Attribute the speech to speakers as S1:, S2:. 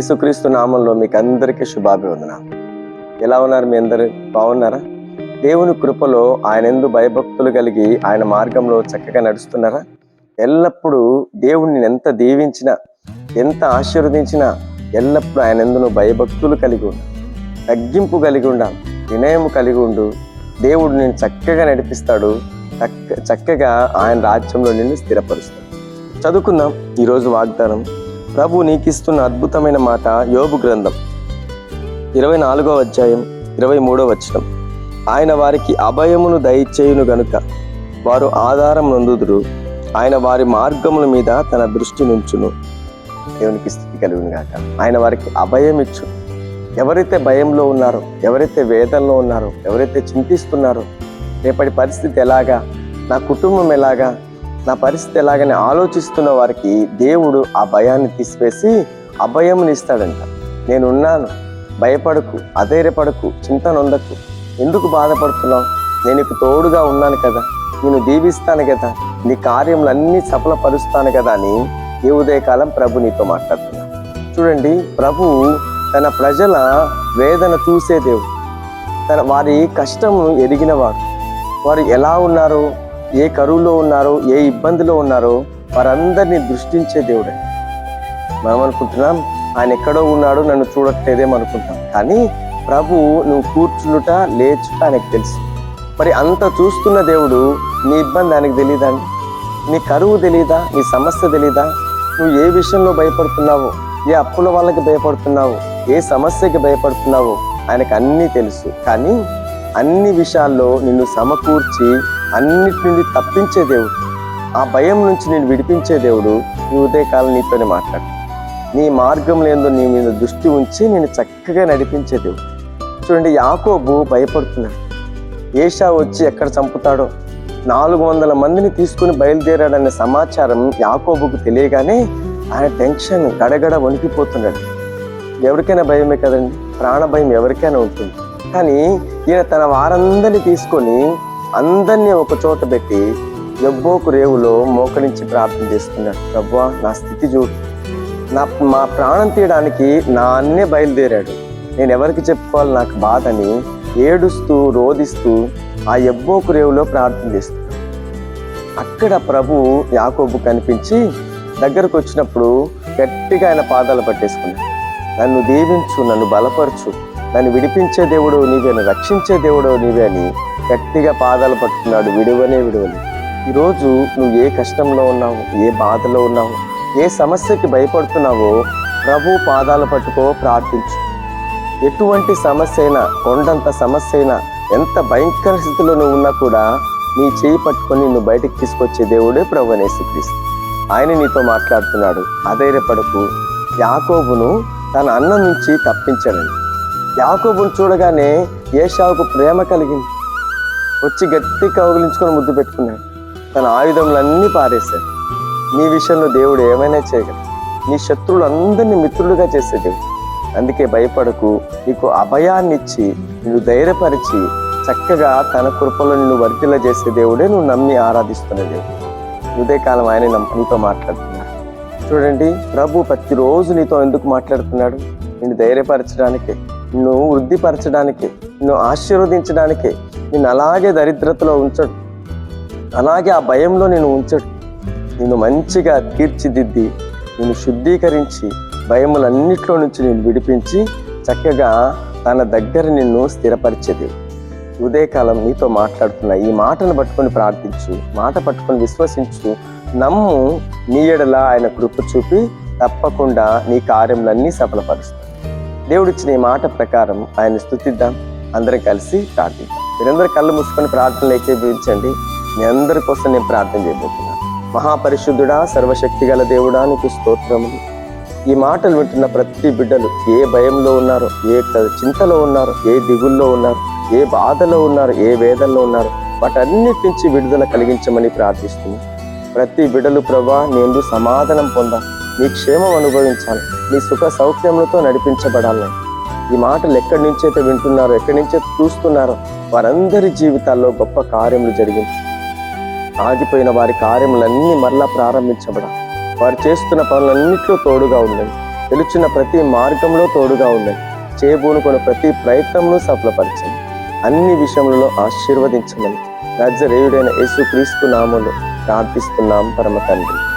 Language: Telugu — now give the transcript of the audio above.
S1: యేసుక్రీస్తు నామంలో మీకు అందరికీ శుభాభివందన ఎలా ఉన్నారు మీ అందరు? బాగున్నారా? దేవుని కృపలో ఆయన ఎందు భయభక్తులు కలిగి ఆయన మార్గంలో చక్కగా నడుస్తున్నారా? ఎల్లప్పుడూ దేవుణ్ణి ఎంత దీవించినా ఎంత ఆశీర్వదించినా ఎల్లప్పుడూ ఆయన ఎందును భయభక్తులు కలిగి ఉండు. తగ్గింపు కలిగి ఉండాలి వినయం కలిగి ఉండు. దేవుడు నేను చక్కగా నడిపిస్తాడు. చక్క చక్కగా ఆయన రాజ్యంలో నిన్ను స్థిరపరుస్తాడు. చదువుకుందాం ఈరోజు వాగ్దానం. ప్రభు నీకిస్తున్న అద్భుతమైన మాట యోబు గ్రంథం. ఇరవై నాలుగో అధ్యాయం ఇరవై మూడో వచనం. ఆయన వారికి అభయమును దయచేయును గనుక వారు ఆధారం నొందుదురు. ఆయన వారి మార్గముల మీద తన దృష్టి నుంచును. దేవునికి స్థితి కలుగును గాక. ఆయన వారికి అభయం ఇచ్చు. ఎవరైతే భయంలో ఉన్నారో ఎవరైతే వేదనలో ఉన్నారో ఎవరైతే చింతిస్తున్నారో రేపటి పరిస్థితి ఎలాగా నా కుటుంబం ఎలాగా నా పరిస్థితి ఎలాగని ఆలోచిస్తున్న వారికి దేవుడు ఆ భయాన్ని తీసివేసి అభయముని ఇస్తాడంట. నేనున్నాను. భయపడకు అధైర్యపడకు చింత నొందకు. ఎందుకు బాధపడుతున్నావు? నేను నీకు తోడుగా ఉన్నాను కదా. నేను దీవిస్తాను కదా. నీ కార్యములన్నీ సఫలపరుస్తాను కదా అని ఈ ఉదయకాలం ప్రభు నీతో మాట్లాడుతున్నాను చూడండి ప్రభు తన ప్రజల వేదన చూసే దేవుడు. తన వారి కష్టము ఎరిగినవాడు వారు ఎలా ఉన్నారో? ఏ కరువులో ఉన్నారో ఏ ఇబ్బందిలో ఉన్నారో వారందరినీ దృష్టించే దేవుడే. మనం అనుకుంటున్నాం ఆయన ఎక్కడో ఉన్నాడో నన్ను చూడట్లేదేమో అనుకుంటాం. కానీ ప్రభు నువ్వు కూర్చుండుట లేచుట ఆయనకు తెలుసు. మరి అంత చూస్తున్న దేవుడు నీ ఇబ్బంది ఆయనకు తెలియదా నీ కరువు తెలియదా నీ సమస్య తెలీదా? నువ్వు ఏ విషయంలో భయపడుతున్నావు ఏ అప్పుల వాళ్ళకి భయపడుతున్నావు ఏ సమస్యకి భయపడుతున్నావో ఆయనకు అన్నీ తెలుసు. కానీ అన్ని విషయాల్లో నిన్ను సమకూర్చి అన్నిటి నుండి తప్పించే దేవుడు. ఆ భయం నుంచి నేను విడిపించే దేవుడు ఈ ఉదయకాలం నీతోనే మాట్లాడు. నీ మార్గం లేదో నీ మీద దృష్టి ఉంచి నేను చక్కగా నడిపించే దేవుడు. చూడండి యాకోబు భయపడుతున్నాడు. ఏషా వచ్చి ఎక్కడ చంపుతాడో? నాలుగు వందల మందిని తీసుకుని బయలుదేరాడనే సమాచారం యాకోబుకు తెలియగానే ఆయన టెన్షన్ గడగడ వణికిపోతున్నాడు. ఎవరికైనా భయమే కదండి? ప్రాణ భయం ఎవరికైనా ఉంటుంది. కానీ ఈయన తన వారందరినీ తీసుకొని అందరినీ ఒక చోట పెట్టి ఎవ్వోకు రేవులో మోకరించి ప్రార్థన చేస్తున్నాడు. ప్రభా నా స్థితి చూడు. నా మా ప్రాణం తీయడానికి నా అన్నే బయలుదేరాడు. నేను ఎవరికి చెప్పుకోవాలి నాకు బాధని ఏడుస్తూ రోదిస్తూ ఆ ఎవ్వోకు రేవులో ప్రార్థన చేస్తున్నాడు. అక్కడ ప్రభు యాకోబు కనిపించి దగ్గరకు వచ్చినప్పుడు గట్టిగా ఆయన పాదాలు పట్టేసుకున్నాడు. నన్ను దీవించు నన్ను బలపరచు. నన్ను విడిపించే దేవుడు నీవే నన్ను రక్షించే దేవుడు నీవే అని గట్టిగా పాదాలు పట్టుకున్నాడు. విడువనే విడువని. ఈరోజు నువ్వు ఏ కష్టంలో ఉన్నావు ఏ బాధలో ఉన్నావు ఏ సమస్యకి భయపడుతున్నావో ప్రభు పాదాలు పట్టుకో ప్రార్థించు. ఎటువంటి సమస్య అయినా కొండంత సమస్య అయినా ఎంత భయంకర స్థితిలో నువ్వు ఉన్నా కూడా నీ చేయి పట్టుకొని నువ్వు బయటకు తీసుకొచ్చే దేవుడే ప్రభు నేసుక్రీస్తు ఆయన నీతో మాట్లాడుతున్నాడు. అధైర్యపడకు. యాకోబును తన అన్నం నుంచి తప్పించాడండి యాకోబుని చూడగానే ఏషావుకు ప్రేమ కలిగింది. వచ్చి గట్టి కౌగిలించుకొని ముద్దు పెట్టుకున్నాడు. తన ఆయుధములన్నీ పారేశాడు. నీ విషయంలో దేవుడు ఏమైనా చేయగలడు? నీ శత్రువులందరినీ మిత్రులుగా చేసే దేవుడు. అందుకే భయపడకు. నీకు అభయాన్ని ఇచ్చి నిన్ను ధైర్యపరిచి చక్కగా తన కృపలో నిన్ను వర్తిల చేసే దేవుడే నువ్వు నమ్మి ఆరాధిస్తున్న దేవుడు. ఉదయకాలం ఆయన నమ్మ- నీతో మాట్లాడుతున్నాడు. చూడండి ప్రభు ప్రతిరోజు నీతో ఎందుకు మాట్లాడుతున్నాడు? నిన్ను ధైర్యపరచడానికే. నువ్వు వృద్ధిపరచడానికి నువ్వు ఆశీర్వదించడానికే నిన్ను అలాగే దరిద్రతలో ఉంచడు. అలాగే ఆ భయంలో నేను ఉంచడు. నిన్ను మంచిగా తీర్చిదిద్ది నిన్ను శుద్ధీకరించి భయములన్నిట్లో నుంచి నేను విడిపించి చక్కగా తన దగ్గర నిన్ను స్థిరపరిచేది. ఉదయకాలం నీతో మాట్లాడుతున్న ఈ మాటను పట్టుకొని ప్రార్థించు మాట పట్టుకొని విశ్వసించు. నమ్ము నీ ఎడల ఆయన కృప చూపి తప్పకుండా నీ కార్యములన్నీ సఫలపరుస్తుంది దేవుడిచ్చిన ఈ మాట ప్రకారం ఆయన స్థుతిద్దాం. అందరం కలిసి ప్రార్థిద్దాం. మీరందరూ కళ్ళు మూసుకొని ప్రార్థనలు ఏకీభవించండి మీ అందరి కోసం నేను ప్రార్థన చేయబోతున్నాను. మహాపరిశుద్ధుడా సర్వశక్తి గల దేవుడా నీకు స్తోత్రములు. ఈ మాటలు వింటున్న ప్రతి బిడ్డలు ఏ భయంలో ఉన్నారో ఏ చింతలో ఉన్నారో ఏ దిగుల్లో ఉన్నారు ఏ బాధలో ఉన్నారు ఏ వేదనలో ఉన్నారు వాటన్నిటి నుంచి విడుదల కలిగించమని ప్రార్థిస్తున్నాను ప్రతి బిడ్డలు ప్రభా నేను సమాధానం పొందా. నీ క్షేమం అనుభవించాలి. నీ సుఖ సౌఖ్యములతో నడిపించబడాలి. ఈ మాటలు ఎక్కడి నుంచైతే వింటున్నారో ఎక్కడి నుంచైతే చూస్తున్నారో వారందరి జీవితాల్లో గొప్ప కార్యములు జరిగింది. ఆగిపోయిన వారి కార్యములన్నీ మరలా ప్రారంభించబడాలి. వారు చేస్తున్న పనులన్నింటిలో తోడుగా ఉండండి. పిలుచున్న ప్రతి మార్గంలో తోడుగా ఉండండి. చేయబూనుకున్న ప్రతి ప్రయత్నంను సఫలపరచండి. అన్ని విషయములలో ఆశీర్వదించమని రాజ్యరేయుడైన యేసు క్రీస్తు నామంలో ప్రార్థిస్తున్నాం పరమ తండ్రి.